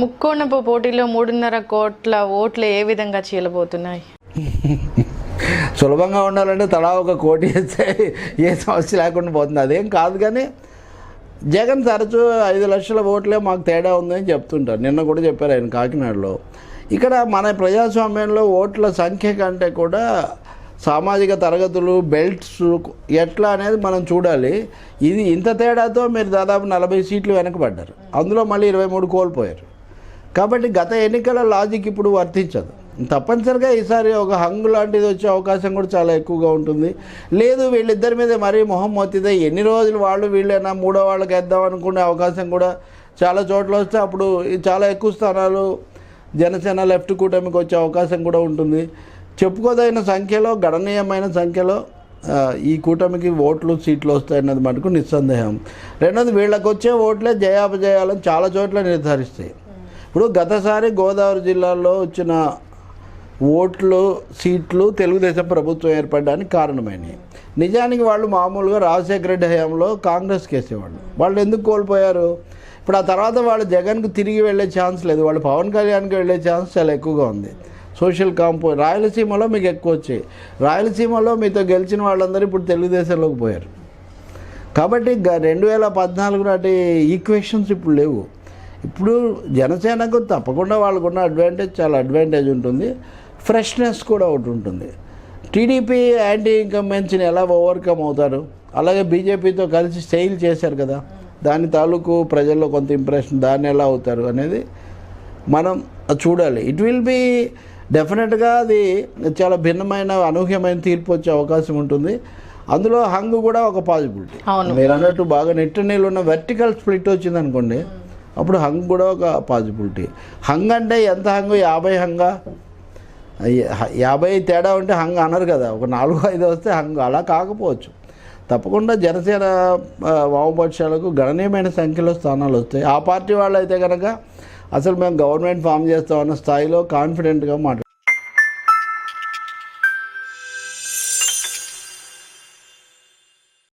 ముక్కోణపు పోటీలో మూడున్నర కోట్ల ఓట్లు ఏ విధంగా చీలబోతున్నాయి? సులభంగా ఉండాలంటే తలా ఒక కోటి వేస్తే ఏ సమస్య లేకుండా పోతుంది. అదేం కాదు కానీ జగన్ తరచూ ఐదు లక్షల ఓట్లే మాకు తేడా ఉందని చెప్తుంటారు. నిన్న కూడా చెప్పారు ఆయన కాకినాడలో. ఇక్కడ మన ప్రజాస్వామ్యంలో ఓట్ల సంఖ్య కంటే కూడా సామాజిక తరగతులు బెల్ట్స్ ఎట్లా అనేది మనం చూడాలి. ఇది ఇంత తేడాతో మీరు దాదాపు నలభై సీట్లు వెనకబడ్డారు. అందులో మళ్ళీ ఇరవై మూడు కోల్పోయారు. కాబట్టి గత ఎన్నికల లాజిక్ ఇప్పుడు వర్తించదు. తప్పనిసరిగా ఈసారి ఒక హంగు లాంటిది వచ్చే అవకాశం కూడా చాలా ఎక్కువగా ఉంటుంది. లేదు వీళ్ళిద్దరి మీద మరీ మొహం మొత్తితే ఎన్ని రోజులు వాళ్ళు వీళ్ళైనా మూడో వాళ్ళకి వేద్దాం అనుకునే అవకాశం కూడా చాలా చోట్ల వస్తే అప్పుడు చాలా ఎక్కువ స్థానాలు జనసేన లెఫ్ట్ కూటమికి వచ్చే అవకాశం కూడా ఉంటుంది. చెప్పుకోదగిన సంఖ్యలో గణనీయమైన సంఖ్యలో ఈ కూటమికి ఓట్లు సీట్లు వస్తాయన్నది మటుకు నిస్సందేహం. రెండోది వీళ్ళకి వచ్చే ఓట్లే జయాపజయాలను చాలా చోట్ల నిర్ధారిస్తాయి. ఇప్పుడు గతసారి గోదావరి జిల్లాలో వచ్చిన ఓట్లు సీట్లు తెలుగుదేశం ప్రభుత్వం ఏర్పడడానికి కారణమైనవి నిజానికి వాళ్ళు మామూలుగా రాజశేఖర రెడ్డి హయాంలో కాంగ్రెస్ కేసేవాళ్ళు. వాళ్ళు ఎందుకు కోల్పోయారు? ఇప్పుడు ఆ తర్వాత వాళ్ళు జగన్కు తిరిగి వెళ్ళే ఛాన్స్ లేదు. వాళ్ళు పవన్ కళ్యాణ్కి వెళ్ళే ఛాన్స్ చాలా ఎక్కువగా ఉంది. సోషల్ కాంపో రాయలసీమలో మీకు ఎక్కువ వచ్చాయి. రాయలసీమలో మీతో గెలిచిన వాళ్ళందరూ ఇప్పుడు తెలుగుదేశంలోకి పోయారు. కాబట్టి గ- రెండు వేల పద్నాలుగు నాటి ఈక్వేషన్స్ ఇప్పుడు లేవు. ఇప్పుడు జనసేనకు తప్పకుండా వాళ్ళకున్న అడ్వాంటేజ్ చాలా అడ్వాంటేజ్ ఉంటుంది. ఫ్రెష్నెస్ కూడా ఒకటి ఉంటుంది. టీడీపీ యాంటీ ఇన్కంబెన్సీని ఎలా ఓవర్కమ్ అవుతారు? అలాగే బీజేపీతో కలిసి స్టైల్ చేశారు కదా. దాని తాలూకు ప్రజల్లో కొంత ఇంప్రెషన్ దాన్ని ఎలా అవుతారు అనేది మనం చూడాలి. ఇట్ విల్ బి డెఫినెట్గా అది చాలా భిన్నమైన అనూహ్యమైన తీర్పు వచ్చే అవకాశం ఉంటుంది. అందులో హంగ్ కూడా ఒక పాజిబిలిటీ. మీరు అన్నట్టు బాగా నెట్టు నీళ్ళు ఉన్న వెర్టికల్ స్ప్లిట్ వచ్చింది అనుకోండి అప్పుడు హంగ్ కూడా ఒక పాజిబిలిటీ హంగ్ అంటే ఎంత హంగు? యాభై హంగా? యాభై తేడా ఉంటే హంగ్ అనరు కదా. ఒక నాలుగు ఐదు వస్తే హంగ్. అలా కాకపోవచ్చు. తప్పకుండా జనసేన వామపక్షాలకు గణనీయమైన సంఖ్యలో స్థానాలు వస్తాయి. ఆ పార్టీ వాళ్ళు అయితే కనుక అసలు మేము గవర్నమెంట్ ఫామ్ చేస్తామన్న స్థాయిలో కాన్ఫిడెంట్గా మాట్లాడుతాం